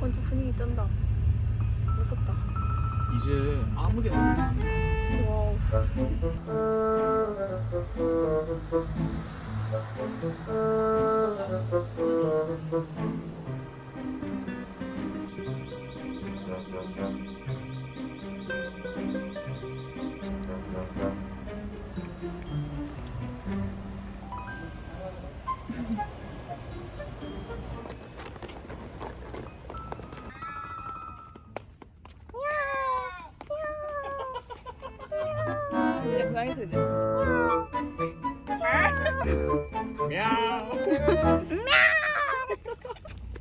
완전 분위기 쩐다. 무섭다. 이제 아무 데서나 와우. 이제 고양이 소리 내.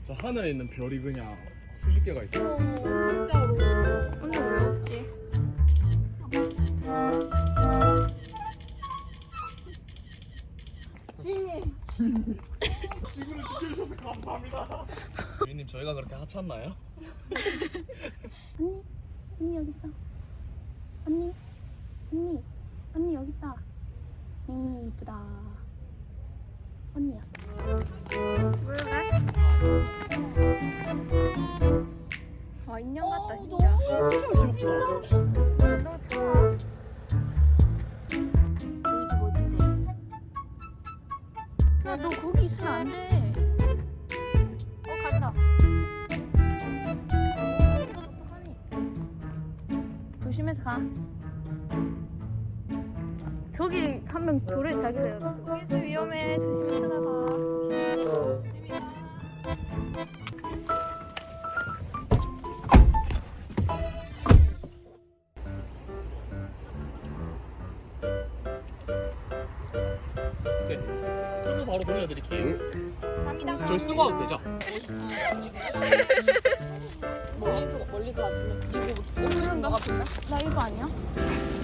저 하늘에 있는 별이 그냥 수십 개가 있어. 진짜로. 언니 왜 없지? 지구를 지켜주셔서 감사합니다. 주인님 저희가 그렇게 하찮나요? 언니, 언니 여기 있어. 언니, 언니, 언니 여기 있다. 이 이쁘다. 언니야. 물가? 아 인형 같다 진짜. 뭐야 너 차. 너희 집 어딘데? 야너 거기 있으면 안 돼. 어 간다. 조심해서 가. 저기 한 명 돌에 자기래. 거기서 위험해. 조심히 찾아가. 네. 쓰고 바로 돌려드릴게요. 감사합니다. 저희 쓰고 와도 되죠? 멀리서 멀리 가지고 이거 오는 거 같은데? 나 이거 아니야?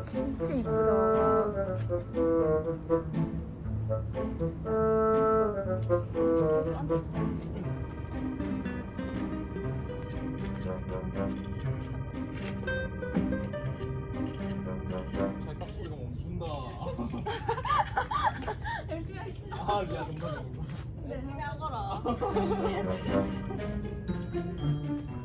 진짜 이쁘다. 잘딱 소리가 멈춘다. 열심히 하겠습니다. 아, 미안, 정말. 열심히 하거라.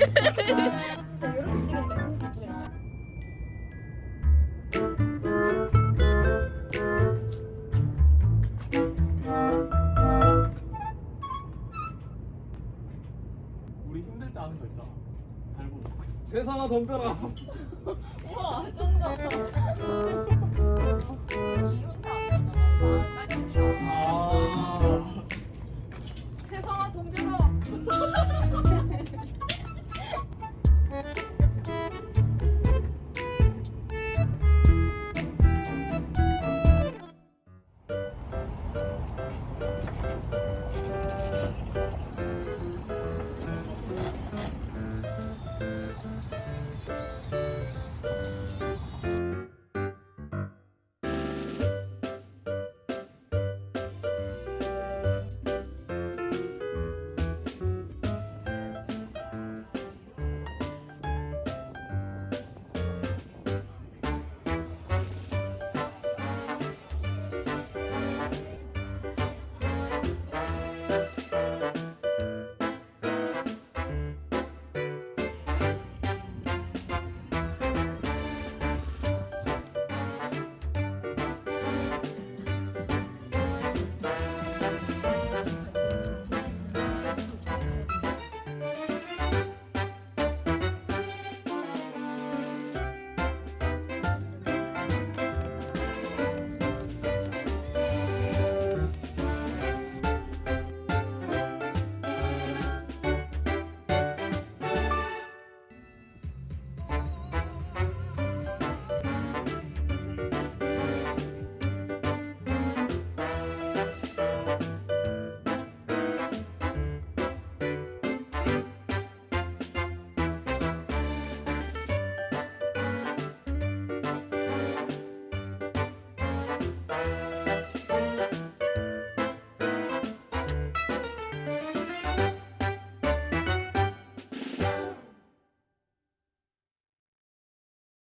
이렇게 찍으니까 진짜 그래. 우리 힘들 때 하는 거 있잖아. 달고. 세상아 덤벼라. 우와, 쩐다.